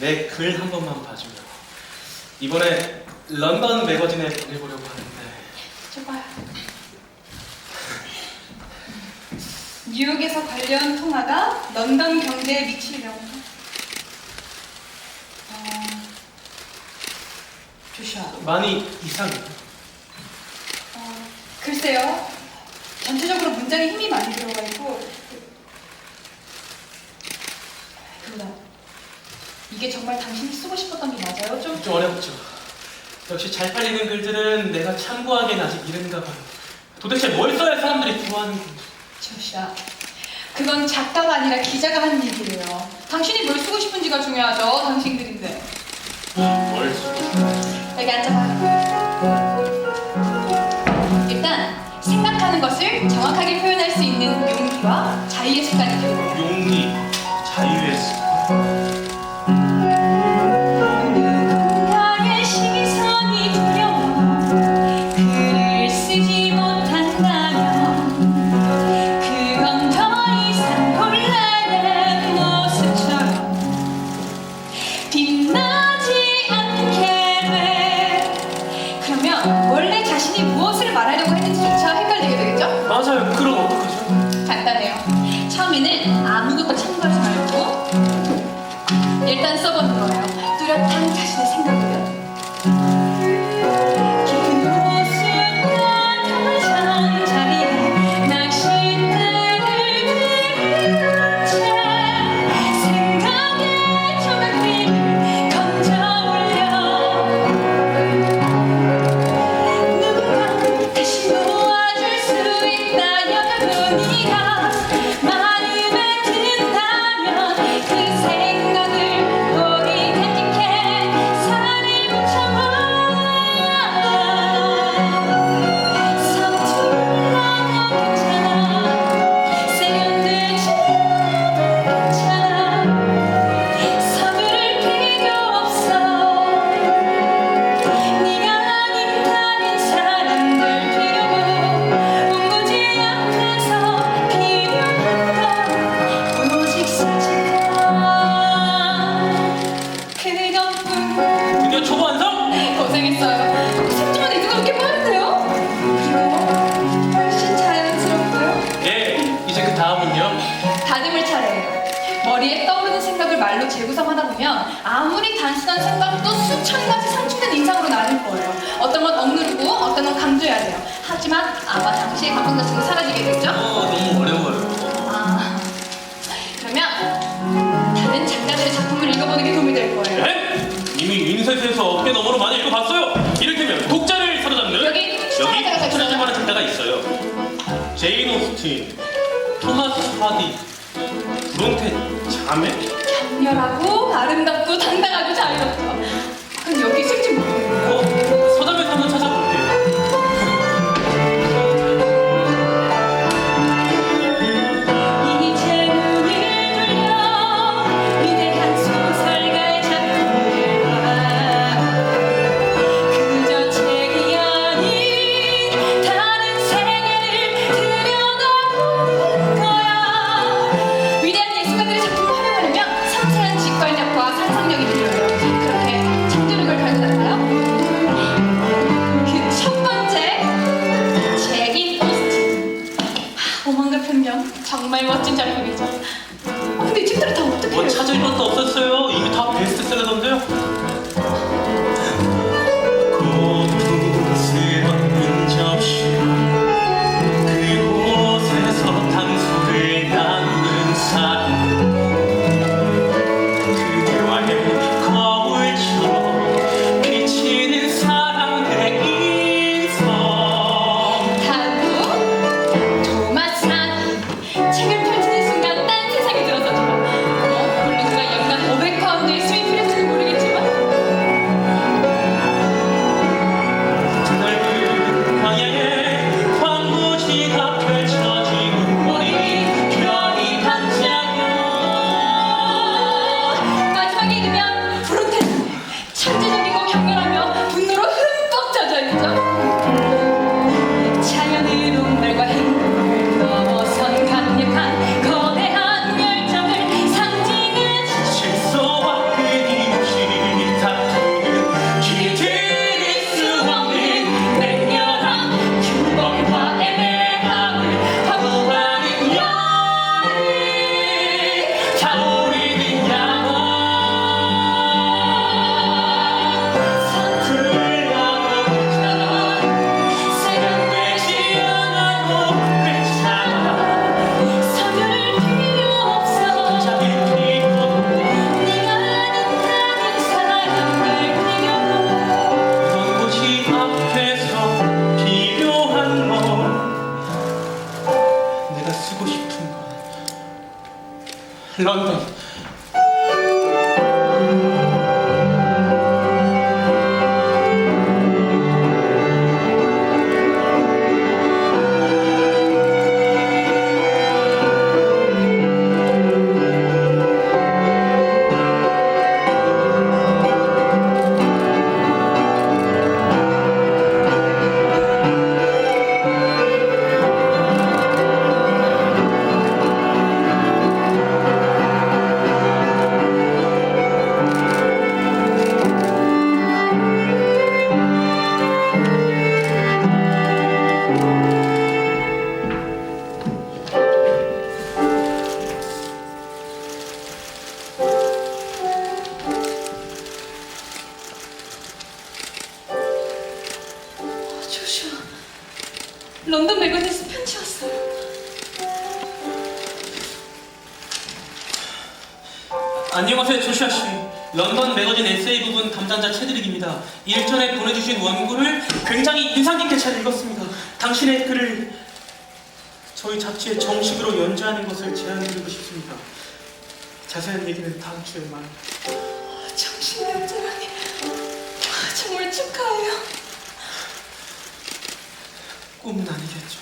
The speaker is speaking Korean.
내 글 한 번만 봐주면 이번에 런던 매거진에 보내보려고 하는데 줘봐요. 뉴욕에서 관련 통화가 런던 경제에 미칠 영향. 어, 조슈아. 많이 이상해. 어, 글쎄요. 전체적으로 문장에 힘이 많이 들어가 있고 그보다 이게 정말 당신이 쓰고 싶었던 게 맞아요? 좀 좀 어렵죠. 역시 잘 팔리는 글들은 내가 참고하기엔 아직 이른가 봐요. 도대체 뭘 써야 사람들이 좋아하는 건지. 조슈아. 그건 작가가 아니라 기자가 하는 얘기래요. 당신이 뭘 쓰고 싶은지가 중요하죠. 당신 글인데. 뭘 쓰고 여기 앉아봐요. 일단 생각하는 것을 정확하게 표현할 수 있는 용기와 자유의 습관이 필요해요. 용기, 자유의 습누 하려고 했는지조차 헷갈리게 되겠죠? 맞아요. 그럼 어떡하죠? 간단해요. 처음에는 아무것도 참고하지 말고 일단 써보는 거예요. 뚜렷한 생각을 재구성하다 보면 아무리 단순한 생각도 수천 가지 상충된 인상으로 나눌 거예요. 어떤 건 억누르고 어떤 건 강조해야 돼요. 하지만 아마 당시의 감정 같은 거 사라지겠죠? 어, 너무 어려워요. 아 그러면 다른 작가들의 작품을 읽어보는 게 도움이 될 거예요. 네? 이미 인쇄소에서 어깨 너머로 많이 읽어봤어요. 이를테면 독자를 사로잡는 여기 추천할 때가 여기 있어요. 추천할 만한 작가가 있어요. 제인 오스틴, 토마스 하디, 브론테 자매? 강렬하고 아름답고 당당하고 자유롭고. 그럼 여기 쓸지 모르겠네요. Cześć! 런던. 런던 매거진에서 편지 왔어요. 안녕하세요, 조슈아 씨. 런던 매거진 에세이 부분 담당자 채드릭입니다. 일전에 보내주신 원고를 굉장히 인상 깊게 잘 읽었습니다. 당신의 글을 저희 잡지에 정식으로 연재하는 것을 제안드리고 싶습니다. 자세한 얘기는 다음 주에 말. 정신의 연재라니. 정말 축하해요. 꿈은 아니겠죠.